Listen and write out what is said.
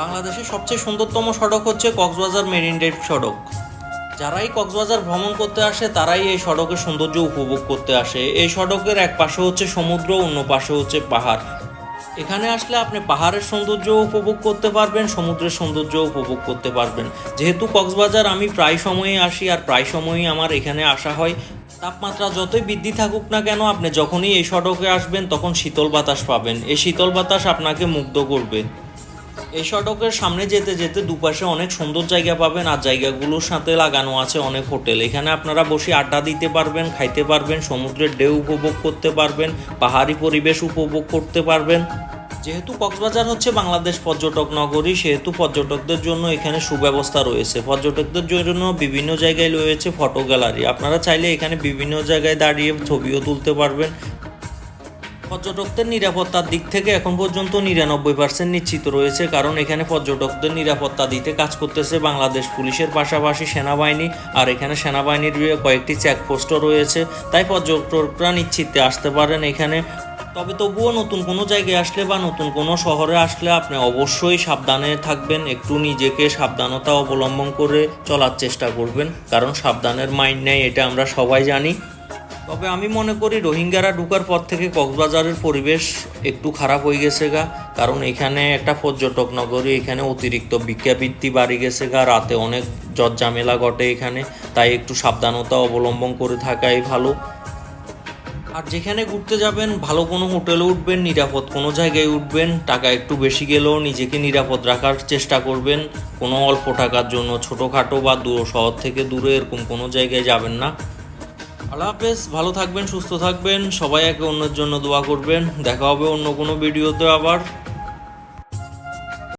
বাংলাদেশের সবচেয়ে সুন্দরতম সড়ক হচ্ছে কক্সবাজার মেরিন ড্রাইভ সড়ক। যারাই কক্সবাজার ভ্রমণ করতে আসে, তারাই এই সড়কের সৌন্দর্য উপভোগ করতে আসে। এই সড়কের এক পাশে হচ্ছে সমুদ্র, অন্য পাশে হচ্ছে পাহাড়। এখানে আসলে আপনি পাহাড়ের সৌন্দর্য উপভোগ করতে পারবেন, সমুদ্রের সৌন্দর্য উপভোগ করতে পারবেন। যেহেতু কক্সবাজার আমি প্রায় সময়ই আসি আর প্রায় সময়ই আমার এখানে আসা হয়, তাপমাত্রা যতই বৃদ্ধি থাকুক না কেন, আপনি যখনই এই সড়কে আসবেন, তখন শীতল বাতাস পাবেন। এই শীতল বাতাস আপনাকে মুগ্ধ করবে। এই সড়কের সামনে যেতে যেতে দুপাশে অনেক সুন্দর জায়গা পাবেন আর জায়গাগুলোর সাথে লাগানো আছে অনেক হোটেল। এখানে আপনারা বসে আড্ডা দিতে পারবেন, খাইতে পারবেন, সমুদ্রের ঢেউ উপভোগ করতে পারবেন, পাহাড়ি পরিবেশ উপভোগ করতে পারবেন। যেহেতু কক্সবাজার হচ্ছে বাংলাদেশ পর্যটক নগরী, সেহেতু পর্যটকদের জন্য এখানে সুব্যবস্থা রয়েছে। পর্যটকদের জন্য বিভিন্ন জায়গায় রয়েছে ফটো গ্যালারি। আপনারা চাইলে এখানে বিভিন্ন জায়গায় দাঁড়িয়ে ছবিও তুলতে পারবেন। পর্যটকদের নিরাপত্তার দিক থেকে এখন পর্যন্ত নিরানব্বই পার্সেন্ট নিশ্চিত রয়েছে, কারণ এখানে পর্যটকদের নিরাপত্তা দিতে কাজ করতেছে বাংলাদেশ পুলিশের পাশাপাশি সেনাবাহিনী, আর এখানে সেনাবাহিনীর কয়েকটি চেকপোস্টও রয়েছে, তাই পর্যটকরা নিশ্চিতে আসতে পারেন এখানে। তবে তবুও নতুন কোনো জায়গায় আসলে বা নতুন কোনো শহরে আসলে আপনি অবশ্যই সাবধানে থাকবেন, একটু নিজেকে সাবধানতা অবলম্বন করে চলার চেষ্টা করবেন, কারণ সাবধানের মাইন্ড নেই, এটা আমরা সবাই জানি। তবে আমি মনে করি রোহিঙ্গারা ঢুকার পর থেকে কক্সবাজারের পরিবেশ একটু খারাপ হয়ে গেছে গা। কারণ এখানে একটা পর্যটক নগরী, এখানে অতিরিক্ত ভিক্ষাবৃত্তি বাড়ি গেছে গা। রাতে অনেক ঝামেলা ঘটে এখানে, তাই একটু সাবধানতা অবলম্বন করে থাকাই ভালো। আর যেখানে ঘুরতে যাবেন, ভালো কোনো হোটেলে উঠবেন, নিরাপদ কোনো জায়গায় উঠবেন, টাকা একটু বেশি গেলেও নিজেকে নিরাপদ রাখার চেষ্টা করবেন। কোনো অল্প টাকার জন্য ছোটোখাটো বা দূর শহর থেকে দূরে এরকম কোনো জায়গায় যাবেন না। আল্লাহ হাফেজ, ভালো থাকবেন, সুস্থ থাকবেন, সবাই একে অন্যের জন্য দোয়া করবেন। দেখা হবে অন্য কোনো ভিডিওতে আবার।